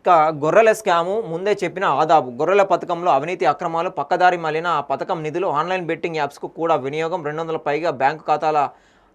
ఇక గొర్రెల స్కాము ముందే చెప్పిన ఆదాబు. గొర్రెల పథకంలో అవినీతి అక్రమాలు పక్కదారి మళ్ళిన ఆ పథకం నిధులు ఆన్లైన్ బెట్టింగ్ యాప్స్కు కూడా వినియోగం. రెండు వందల పైగా బ్యాంకు ఖాతాల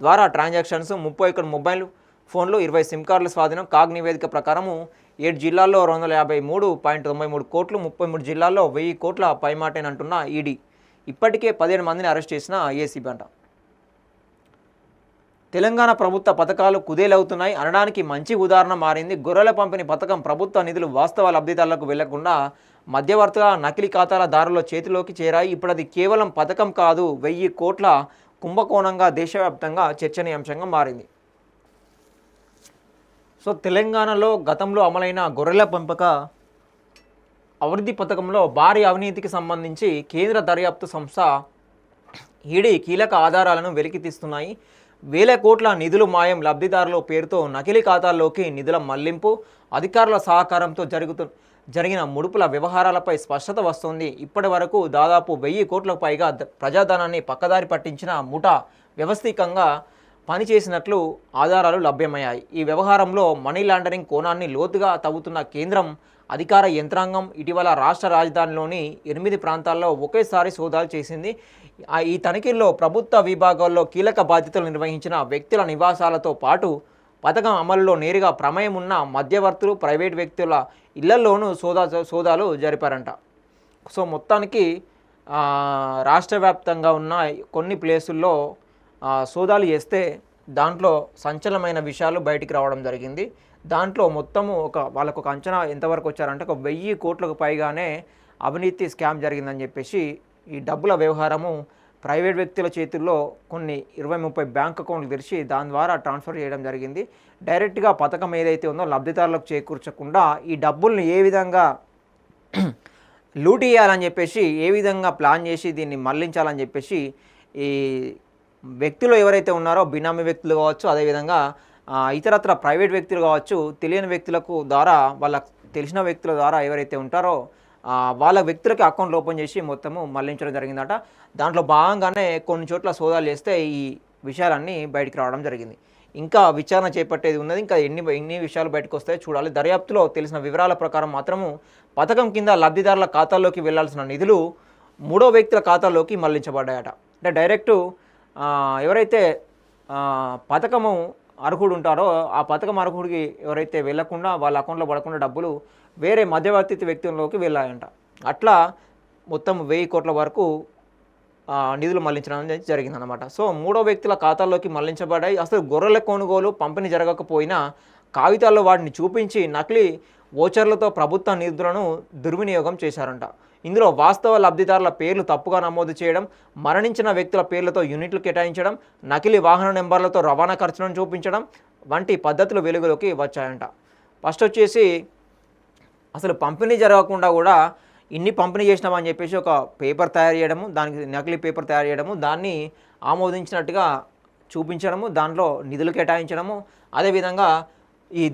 ద్వారా ట్రాన్సాక్షన్స్ ముప్పై ఒకటి మొబైల్ ఫోన్లు ఇరవై సిమ్ కార్డుల స్వాధీనం కాగ్ నివేదిక ప్రకారము ఏడు జిల్లాల్లో రెండు వందల యాభై మూడు పాయింట్ తొంభై మూడు కోట్లు ముప్పై మూడు జిల్లాల్లో వెయ్యి కోట్ల పైమాటేనంటున్న ఈడీ. ఇప్పటికే పదిహేను మందిని అరెస్ట్ చేసిన ఏసీబీ అంట తెలంగాణ ప్రభుత్వ పథకాలు కుదేలవుతున్నాయి. అనడానికి మంచి ఉదాహరణ మారింది. గొర్రెల పంపిణీ పథకం ప్రభుత్వ నిధులు వాస్తవ లబ్ధిదారులకు వెళ్ళకుండా మధ్యవర్తుల నకిలీ ఖాతాల దారుల చేతిలోకి చేరాయి. ఇప్పుడు అది కేవలం పథకం కాదు వెయ్యి కోట్ల కుంభకోణంగా దేశవ్యాప్తంగా చర్చనీయాంశంగా మారింది. సో తెలంగాణలో గతంలో అమలైన గొర్రెల పెంపక అభివృద్ధి పథకంలో భారీ అవినీతికి సంబంధించి కేంద్ర దర్యాప్తు సంస్థ ఈడీ కీలక ఆధారాలను వెలికితీస్తున్నాయి. వేల కోట్ల నిధులు మాయం లబ్ధిదారుల పేరుతో నకిలీ ఖాతాల్లోకి నిధుల మళ్ళింపు అధికారుల సహకారంతో జరుగుతు జరిగిన ముడుపుల వ్యవహారాలపై స్పష్టత వస్తోంది. ఇప్పటి వరకు దాదాపు వెయ్యి కోట్లకు పైగా ప్రజాధనాన్ని పక్కదారి పట్టించిన ముఠా వ్యవస్థీకంగా పనిచేసినట్లు ఆధారాలు లభ్యమయ్యాయి. ఈ వ్యవహారంలో మనీ లాండరింగ్ కోణాన్ని లోతుగా తవ్వుతున్న కేంద్రం అధికార యంత్రాంగం ఇటీవల రాష్ట్ర రాజధానిలోని ఎనిమిది ప్రాంతాల్లో ఒకేసారి సోదాలు చేసింది ఈ తనిఖీల్లో ప్రభుత్వ విభాగాల్లో కీలక బాధ్యతలు నిర్వహించిన వ్యక్తుల నివాసాలతో పాటు పథకం అమలులో నేరుగా ప్రమేయం ఉన్న మధ్యవర్తులు ప్రైవేట్ వ్యక్తుల ఇళ్ళలోనూ సోదా సోదాలు జరిపారంట. సో మొత్తానికి రాష్ట్ర వ్యాప్తంగా ఉన్న కొన్ని ప్లేసుల్లో సోదాలు చేస్తే దాంట్లో సంచలనమైన విషయాలు బయటికి రావడం జరిగింది. దాంట్లో మొత్తము ఒక వాళ్ళకు ఒక అంచనా ఎంతవరకు వచ్చారంటే ఒక వెయ్యి కోట్లకు పైగానే అవినీతి స్కామ్ జరిగిందని చెప్పేసి ఈ డబ్బుల వ్యవహారము ప్రైవేట్ వ్యక్తుల చేతుల్లో కొన్ని ఇరవై ముప్పై బ్యాంక్ అకౌంట్లు తెరిచి దాని ద్వారా ట్రాన్స్ఫర్ చేయడం జరిగింది. డైరెక్ట్గా పథకం ఏదైతే ఉందో లబ్ధిదారులకు చేకూర్చకుండా ఈ డబ్బుల్ని ఏ విధంగా లూటీ చేయాలని చెప్పేసి ఏ విధంగా ప్లాన్ చేసి దీన్ని మళ్ళించాలని చెప్పేసి ఈ వ్యక్తులు ఎవరైతే ఉన్నారో బినామీ వ్యక్తులు కావచ్చు అదేవిధంగా ఇతరత్ర ప్రైవేట్ వ్యక్తులు కావచ్చు తెలియని వ్యక్తులకు ద్వారా వాళ్ళ తెలిసిన వ్యక్తుల ద్వారా ఎవరైతే ఉంటారో వాళ్ళ వ్యక్తులకి అకౌంట్లు ఓపెన్ చేసి మొత్తము మళ్ళించడం జరిగిందట. దాంట్లో భాగంగానే కొన్ని చోట్ల సోదాలు చేస్తే ఈ విషయాలన్నీ బయటికి రావడం జరిగింది. ఇంకా విచారణ చేపట్టేది ఉన్నది. ఇంకా ఎన్ని ఎన్ని విషయాలు బయటకు వస్తాయో చూడాలి. దర్యాప్తులో తెలిసిన వివరాల ప్రకారం మాత్రము పథకం కింద లబ్ధిదారుల ఖాతాల్లోకి వెళ్ళాల్సిన నిధులు మూడో వ్యక్తుల ఖాతాల్లోకి మళ్ళించబడ్డాయట. అంటే డైరెక్టు ఎవరైతే పథకము అర్హుడు ఉంటారో ఆ పథకం అర్హుడికి ఎవరైతే వెళ్ళకుండా వాళ్ళ అకౌంట్లో పడకుండా డబ్బులు వేరే మధ్యవర్తి వ్యక్తుల్లోకి వెళ్ళాయంట. అట్లా మొత్తం వెయ్యి కోట్ల వరకు నిధులు మళ్ళించడం అనేది జరిగిందనమాట సో మూడో వ్యక్తుల ఖాతాల్లోకి మళ్ళించబడాయి అసలు గొర్రెల కొనుగోలు పంపిణీ జరగకపోయినా కాగితాల్లో వాటిని చూపించి నకిలీ ఓచర్లతో ప్రభుత్వ నిధులను దుర్వినియోగం చేశారంట. ఇందులో వాస్తవ లబ్ధిదారుల పేర్లు తప్పుగా నమోదు చేయడం మరణించిన వ్యక్తుల పేర్లతో యూనిట్లు కేటాయించడం నకిలీ వాహన నెంబర్లతో రవాణా ఖర్చులను చూపించడం వంటి పద్ధతులు వెలుగులోకి వచ్చాయంట. ఫస్ట్ వచ్చేసి అసలు పంపిణీ జరగకుండా కూడా ఇన్ని పంపిణీ చేసినామని చెప్పేసి ఒక పేపర్ తయారు చేయడము దానికి నకిలీ పేపర్ తయారు చేయడము దాన్ని ఆమోదించినట్టుగా చూపించడము దాంట్లో నిధులు కేటాయించడము అదేవిధంగా ఈ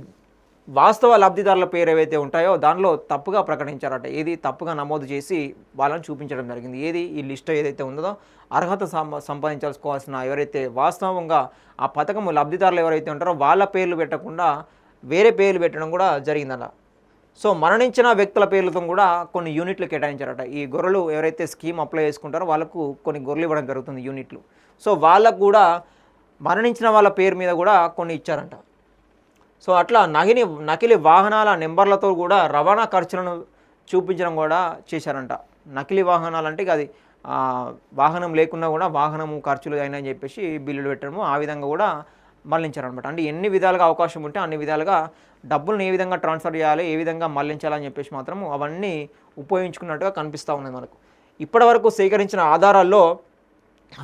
వాస్తవ లబ్ధిదారుల పేరు ఏవైతే ఉంటాయో దానిలో తప్పుగా ప్రకటించారట. ఏది తప్పుగా నమోదు చేసి వాళ్ళని చూపించడం జరిగింది. ఏది ఈ లిస్ట్ ఏదైతే ఉందో అర్హత సంపాదించాల్సుకోవాల్సిన ఎవరైతే వాస్తవంగా ఆ పథకము లబ్ధిదారులు ఎవరైతే ఉంటారో వాళ్ళ పేర్లు పెట్టకుండా వేరే పేర్లు పెట్టడం కూడా జరిగిందట. సో మరణించిన వ్యక్తుల పేర్లతో కూడా కొన్ని యూనిట్లు కేటాయించారట. ఈ గొర్రెలు ఎవరైతే స్కీమ్ అప్లై చేసుకుంటారో వాళ్ళకు కొన్ని గొర్రెలు ఇవ్వడం జరుగుతుంది యూనిట్లు. సో వాళ్ళకు కూడా మరణించిన వాళ్ళ పేరు మీద కూడా కొన్ని ఇచ్చారంట. సో అట్లా నకిలి నకిలీ వాహనాల నెంబర్లతో కూడా రవాణా ఖర్చులను చూపించడం కూడా చేశారంట. నకిలీ వాహనాలు అంటే అది వాహనం లేకున్నా కూడా వాహనము ఖర్చులు అయినాయని చెప్పేసి బిల్లులు పెట్టడము ఆ విధంగా కూడా మళ్ళించారనమాట. అంటే ఎన్ని విధాలుగా అవకాశం ఉంటే అన్ని విధాలుగా డబ్బులను ఏ విధంగా ట్రాన్స్ఫర్ చేయాలి ఏ విధంగా మళ్ళించాలని చెప్పేసి మాత్రం అవన్నీ ఉపయోగించుకున్నట్టుగా కనిపిస్తూ ఉన్నాయి మనకు. ఇప్పటివరకు సేకరించిన ఆధారాల్లో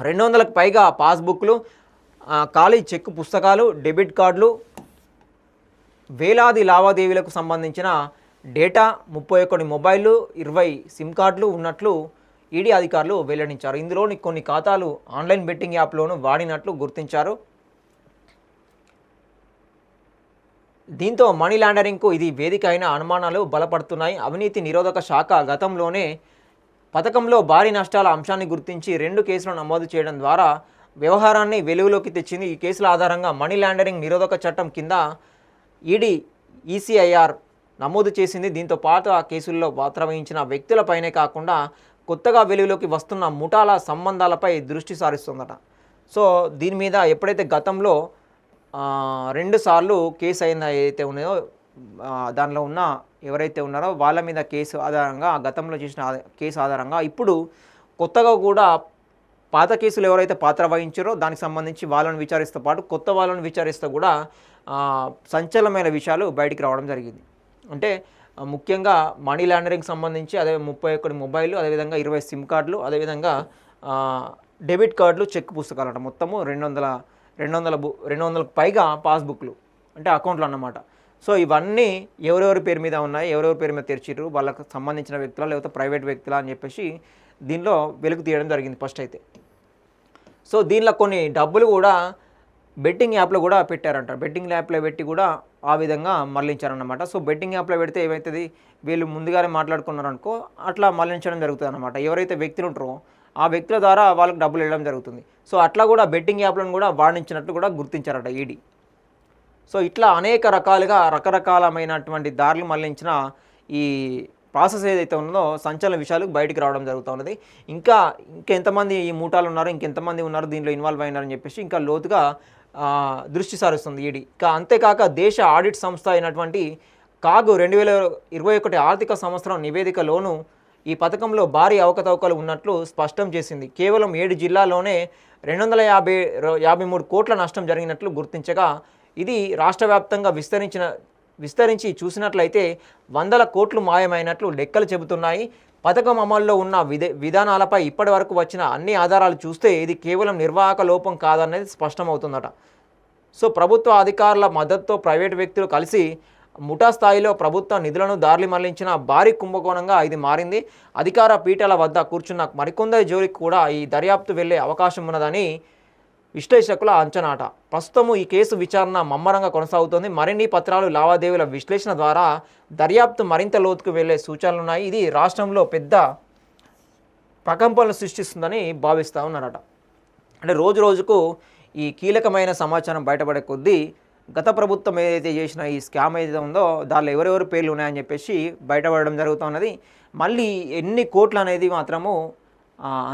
రెండు వందలకు పైగా పాస్బుక్లు ఖాళీ చెక్ పుస్తకాలు డెబిట్ కార్డులు వేలాది లావాదేవీలకు సంబంధించిన డేటా ముప్పై ఒకటి మొబైళ్ళు ఇరవై సిమ్ కార్డులు ఉన్నట్లు ఈడీ అధికారులు వెల్లడించారు. ఇందులోని కొన్ని ఖాతాలు ఆన్లైన్ బెట్టింగ్ యాప్లోనూ వాడినట్లు గుర్తించారు. దీంతో మనీ లాండరింగ్కు ఇది వేదిక అయిన అనుమానాలు బలపడుతున్నాయి. అవినీతి నిరోధక శాఖ గతంలోనే పథకంలో భారీ నష్టాల అంశాన్ని గుర్తించి రెండు కేసులు నమోదు చేయడం ద్వారా వ్యవహారాన్ని వెలుగులోకి తెచ్చింది. ఈ కేసుల ఆధారంగా మనీ లాండరింగ్ నిరోధక చట్టం కింద ఈడీ ఈసీఐఆర్ నమోదు చేసింది. దీంతో పాటు ఆ కేసుల్లో పాత్ర వహించిన వ్యక్తులపైనే కాకుండా కొత్తగా వెలుగులోకి వస్తున్న ముఠాల సంబంధాలపై దృష్టి సారిస్తుందట. సో దీని మీద ఎప్పుడైతే గతంలో రెండుసార్లు రెండు సార్లు కేసు అయిన ఏదైతే ఉన్నాయో దానిలో ఉన్న ఎవరైతే ఉన్నారో వాళ్ళ మీద కేసు ఆధారంగా ఆ గతంలో చేసిన కేసు ఆధారంగా ఇప్పుడు కొత్తగా కూడా పాత కేసులు ఎవరైతే పాత్ర వహించారో దానికి సంబంధించి వాళ్ళను విచారిస్తూ పాటు కొత్త వాళ్ళని విచారిస్తూ కూడా సంచలనమైన విషయాలు బయటికి రావడం జరిగింది. అంటే ముఖ్యంగా మనీ లాండరింగ్ సంబంధించి అదే ముప్పై ఒకటి మొబైల్ అదేవిధంగా ఇరవై సిమ్ కార్డులు అదేవిధంగా డెబిట్ కార్డులు చెక్ పుస్తకాలు అంట. మొత్తము రెండు వందల రెండు వందల బు రెండు వందలకు పైగా పాస్బుక్లు అంటే అకౌంట్లు అన్నమాట. సో ఇవన్నీ ఎవరెవరి పేరు మీద ఉన్నాయి ఎవరెవరి పేరు మీద తెరిచిర్రు వాళ్ళకు సంబంధించిన వ్యక్తుల లేకపోతే ప్రైవేట్ వ్యక్తుల అని చెప్పేసి దీనిలో వెలుగు తీయడం జరిగింది ఫస్ట్ అయితే. సో దీనిలో కొన్ని డబ్బులు కూడా బెట్టింగ్ యాప్లో కూడా పెట్టారంట. బెట్టింగ్ యాప్లో పెట్టి కూడా ఆ విధంగా మళ్ళించారన్నమాట సో బెట్టింగ్ యాప్లో పెడితే ఏమవుతుంది వీళ్ళు ముందుగానే మాట్లాడుకున్నారు అనుకో అట్లా మళ్ళించడం జరుగుతుంది అనమాట ఎవరైతే వ్యక్తులు ఉంటారో ఆ వ్యక్తుల ద్వారా వాళ్ళకి డబ్బులు వెళ్ళడం జరుగుతుంది. సో అట్లా కూడా బెట్టింగ్ యాప్లను కూడా వాడించినట్లు కూడా గుర్తించారట ఈడీ. సో ఇట్లా అనేక రకాలుగా రకరకాలమైనటువంటి దారులు మళ్ళించిన ఈ ప్రాసెస్ ఏదైతే ఉన్నదో సంచలన విషయాలు బయటికి రావడం జరుగుతూ ఉన్నది. ఇంకా ఇంకెంతమంది ఈ మూటాలు ఉన్నారు ఇంకెంతమంది ఉన్నారు దీనిలో ఇన్వాల్వ్ అయినారని చెప్పేసి ఇంకా లోతుగా దృష్టి సారిస్తుంది ఈడీ. ఇంకా అంతేకాక దేశ ఆడిట్ సంస్థ అయినటువంటి కాగు రెండు వేల ఇరవై ఒకటి ఆర్థిక సంవత్సరం నివేదికలోనూ ఈ పథకంలో భారీ అవకతవకలు ఉన్నట్లు స్పష్టం చేసింది. కేవలం ఏడు జిల్లాలోనే రెండు వందల యాభై యాభై మూడు కోట్ల నష్టం జరిగినట్లు గుర్తించగా ఇది రాష్ట్ర వ్యాప్తంగా విస్తరించిన విస్తరించి చూసినట్లయితే వందల కోట్లు మాయమైనట్లు లెక్కలు చెబుతున్నాయి. పథకం అమల్లో ఉన్న విధ విధానాలపై ఇప్పటి వరకు వచ్చిన అన్ని ఆధారాలు చూస్తే ఇది కేవలం నిర్వాహక లోపం కాదనేది స్పష్టమవుతుందట. సో ప్రభుత్వ అధికారుల మద్దతుతో ప్రైవేటు వ్యక్తులు కలిసి ముఠా స్థాయిలో ప్రభుత్వ నిధులను దారి మళ్ళించిన భారీ కుంభకోణంగా ఇది మారింది. అధికార పీఠాల వద్ద కూర్చున్న మరికొందరి జోలికి కూడా ఈ దర్యాప్తు వెళ్ళే అవకాశం ఉన్నదని విశ్లేషకుల అంచనాట. ప్రస్తుతం ఈ కేసు విచారణ మమ్మరంగా కొనసాగుతోంది. మరిన్ని పత్రాలు లావాదేవీల విశ్లేషణ ద్వారా దర్యాప్తు మరింత లోతుకు వెళ్ళే సూచనలు ఉన్నాయి ఇది రాష్ట్రంలో పెద్ద ప్రకంపనలు సృష్టిస్తుందని భావిస్తూ ఉన్నారట. అంటే రోజు రోజుకు ఈ కీలకమైన సమాచారం బయటపడే కొద్దీ గత ప్రభుత్వం ఏదైతే చేసిన ఈ స్కామ్ ఏదైతే ఉందో దానిలో ఎవరెవరు పేర్లు ఉన్నాయని చెప్పేసి బయటపడడం జరుగుతున్నది మళ్ళీ ఎన్ని కోట్లు అనేది మాత్రము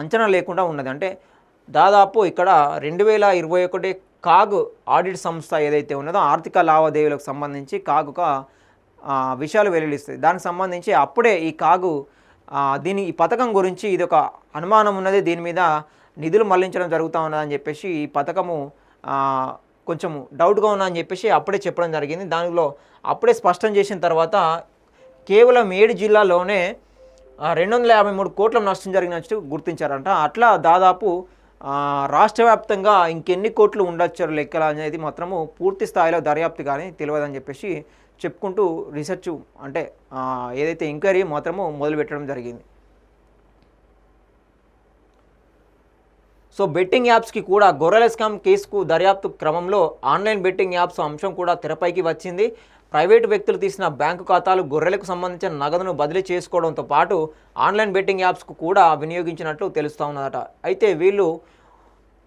అంచనా లేకుండా ఉన్నది. అంటే దాదాపు ఇక్కడ రెండు వేల ఇరవై ఒకటి కాగ్ ఆడిట్ సంస్థ ఏదైతే ఉన్నదో ఆర్థిక లావాదేవీలకు సంబంధించి కాగ్ విషయాలు వెల్లడిస్తుంది దానికి సంబంధించి అప్పుడే ఈ కాగు దీని ఈ పథకం గురించి ఇది ఒక అనుమానం ఉన్నది. దీని మీద నిధులు మళ్ళించడం జరుగుతూ ఉన్నదని చెప్పేసి ఈ పథకము కొంచెం డౌట్గా ఉన్నా అని చెప్పేసి అప్పుడే చెప్పడం జరిగింది. దానిలో అప్పుడే స్పష్టం చేసిన తర్వాత కేవలం ఏడు జిల్లాలోనే రెండు వందల యాభై మూడు కోట్ల నష్టం జరిగినట్టు గుర్తించారంట. అట్లా దాదాపు రాష్ట్ర వ్యాప్తంగా ఇంకెన్ని కోట్లు ఉండొచ్చారు లెక్కలు అనేది మాత్రము పూర్తి స్థాయిలో దర్యాప్తు కానీ తెలియదని చెప్పేసి చెప్పుకుంటూ రీసెర్చ్ అంటే ఏదైతే ఎంక్వైరీ మాత్రము మొదలు పెట్టడం జరిగింది. సో బెట్టింగ్ యాప్స్కి కూడా గొర్రెల స్కామ్ కేసుకు దర్యాప్తు క్రమంలో ఆన్లైన్ బెట్టింగ్ యాప్స్ అంశం కూడా తెరపైకి వచ్చింది. ప్రైవేటు వ్యక్తులు తీసిన బ్యాంకు ఖాతాలు గొర్రెలకు సంబంధించిన నగదును బదిలీ చేసుకోవడంతో పాటు ఆన్లైన్ బెట్టింగ్ యాప్స్కు కూడా వినియోగించినట్లు తెలుస్తూ ఉన్నదట. అయితే వీళ్ళు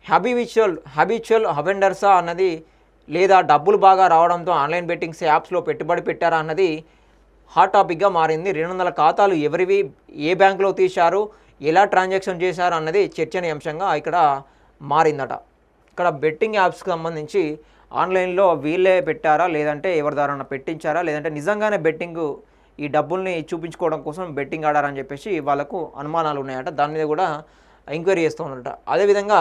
హ్యాబివిచువల్ హ్యాబిచువల్ హవెండర్సా అన్నది లేదా డబ్బులు బాగా రావడంతో ఆన్లైన్ బెట్టింగ్స్ యాప్స్లో పెట్టుబడి పెట్టారా అన్నది హాట్ టాపిక్గా మారింది. రెండు వందల ఖాతాలు ఎవరివి ఏ బ్యాంకులో తీశారు ఎలా ట్రాన్సాక్షన్ చేశారు అన్నది చర్చనీయాంశంగా ఇక్కడ మారిందట. ఇక్కడ బెట్టింగ్ యాప్స్కి సంబంధించి ఆన్లైన్లో వీళ్ళే పెట్టారా? లేదంటే ఎవరి ద్వారా పెట్టించారా? లేదంటే నిజంగానే బెట్టింగ్ ఈ డబ్బుల్ని చూపించుకోవడం కోసం బెట్టింగ్ ఆడారని చెప్పేసి వాళ్ళకు అనుమానాలు ఉన్నాయట. దాని మీద కూడా ఎంక్వైరీ చేస్తూ ఉన్నారట. అదేవిధంగా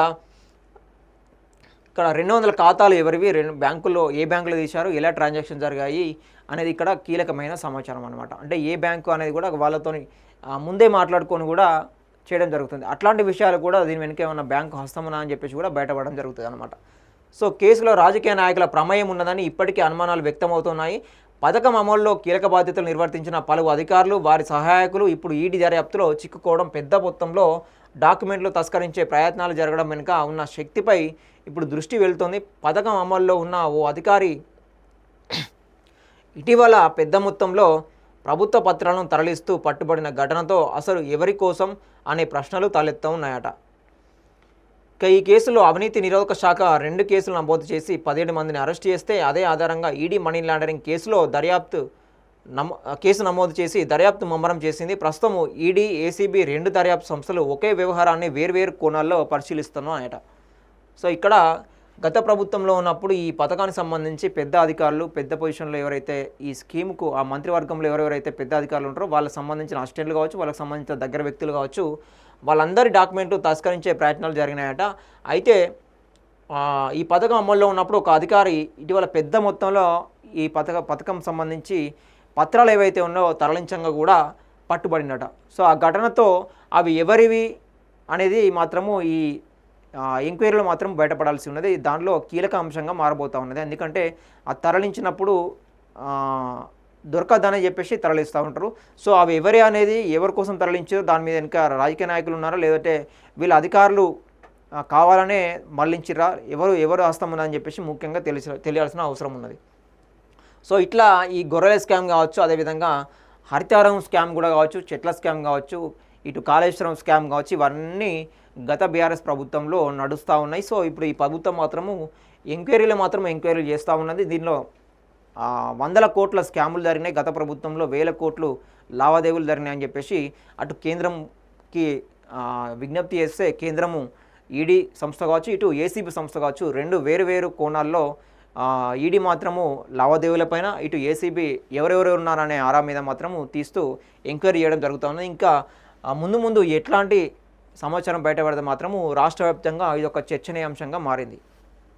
ఇక్కడ రెండు వందల ఖాతాలు ఎవరివి? రెండు బ్యాంకుల్లో ఏ బ్యాంకులో తీశారు? ఎలా ట్రాన్సాక్షన్ జరిగాయి? అనేది ఇక్కడ కీలకమైన సమాచారం అనమాట అంటే ఏ బ్యాంకు అనేది కూడా వాళ్ళతోని ముందే మాట్లాడుకొని కూడా చేయడం జరుగుతుంది. అట్లాంటి విషయాలు కూడా దీని వెనుక ఏమైనా బ్యాంకు హస్తమునా అని చెప్పేసి కూడా బయటపడడం జరుగుతుంది అనమాట సో కేసులో రాజకీయ నాయకుల ప్రమేయం ఉన్నదని ఇప్పటికీ అనుమానాలు వ్యక్తమవుతున్నాయి. పథకం అమల్లో కీలక బాధ్యతలు నిర్వర్తించిన పలు అధికారులు వారి సహాయకులు ఇప్పుడు ఈడీ దర్యాప్తులో చిక్కుకోవడం పెద్ద మొత్తంలో డాక్యుమెంట్లు తస్కరించే ప్రయత్నాలు జరగడం వెనుక ఉన్న శక్తిపై ఇప్పుడు దృష్టి వెళ్తోంది. పథకం అమల్లో ఉన్న ఓ అధికారి ఇటీవల పెద్ద మొత్తంలో ప్రభుత్వ పత్రాలను తరలిస్తూ పట్టుబడిన ఘటనతో అసలు ఎవరి కోసం అనే ప్రశ్నలు తలెత్తా ఉన్నాయట. ఇక ఈ కేసులో అవినీతి నిరోధక శాఖ రెండు కేసులు నమోదు చేసి పదిహేడు మందిని అరెస్ట్ చేస్తే అదే ఆధారంగా ఈడీ మనీ లాండరింగ్ కేసులో దర్యాప్తు నమో కేసు నమోదు చేసి దర్యాప్తు ముమ్మరం చేసింది. ప్రస్తుతం ఈడీ ఏసీబీ రెండు దర్యాప్తు సంస్థలు ఒకే వ్యవహారాన్ని వేర్వేరు కోణాల్లో పరిశీలిస్తున్నాయట. సో ఇక్కడ గత ప్రభుత్వంలో ఉన్నప్పుడు ఈ పథకానికి సంబంధించి పెద్ద అధికారులు పెద్ద పొజిషన్లో ఎవరైతే ఈ స్కీమ్కు ఆ మంత్రివర్గంలో ఎవరెవరైతే పెద్ద అధికారులు ఉంటారో వాళ్ళకి సంబంధించిన అసిస్టెంట్లు కావచ్చు వాళ్ళకి సంబంధించిన దగ్గర వ్యక్తులు కావచ్చు వాళ్ళందరి డాక్యుమెంట్లు తస్కరించే ప్రయత్నాలు జరిగినాయట. అయితే ఈ పథకం అమల్లో ఉన్నప్పుడు ఒక అధికారి ఇటీవల పెద్ద మొత్తంలో ఈ పథక పథకం సంబంధించి పత్రాలు ఏవైతే ఉన్నాయో తరలించంగా కూడా పట్టుబడినట. సో ఆ ఘటనతో అవి ఎవరివి అనేది మాత్రము ఈ ఎంక్వైరీలో మాత్రం బయటపడాల్సి ఉన్నది. దానిలో కీలక అంశంగా మారబోతూ ఉన్నది. ఎందుకంటే ఆ తరలించినప్పుడు దొరకదని చెప్పేసి తరలిస్తూ ఉంటారు. సో అవి ఎవరి అనేది ఎవరి కోసం తరలించారో దాని మీద వెనుక రాజకీయ నాయకులు ఉన్నారా లేదంటే వీళ్ళ అధికారులు కావాలనే మళ్ళించిరా ఎవరు ఎవరు హస్తం ఉన్నదని చెప్పేసి ముఖ్యంగా తెలిసి తెలియాల్సిన అవసరం ఉన్నది. సో ఇట్లా ఈ గొర్రెల స్కామ్ కావచ్చు అదేవిధంగా హరితారం స్కామ్ కూడా కావచ్చు చెట్ల స్కామ్ కావచ్చు ఇటు కాళేశ్వరం స్కామ్ కావచ్చు ఇవన్నీ గత బీఆర్ఎస్ ప్రభుత్వంలో నడుస్తూ ఉన్నాయి. సో ఇప్పుడు ఈ ప్రభుత్వం మాత్రము ఎంక్వైరీలు మాత్రం ఎంక్వైరీలు చేస్తూ ఉన్నది. దీనిలో వందల కోట్ల స్కాములు జరిగినాయి. గత ప్రభుత్వంలో వేల కోట్లు లావాదేవీలు జరిగినాయి అని చెప్పేసి అటు కేంద్రంకి విజ్ఞప్తి చేస్తే కేంద్రము ఈడీ సంస్థ కావచ్చు ఇటు ఏసీబీ సంస్థ కావచ్చు రెండు వేరు వేరు కోణాల్లో ఈడీ మాత్రము లావాదేవీలపైన ఇటు ఏసీబీ ఎవరెవరు ఉన్నారనే ఆరా మీద మాత్రము తీస్తూ ఎంక్వైరీ చేయడం జరుగుతుంది ఇంకా ముందు ముందు ఎట్లాంటి సమాచారం బయటపడితే మాత్రము రాష్ట్ర వ్యాప్తంగా ఇది ఒక చర్చనీయాంశంగా మారింది.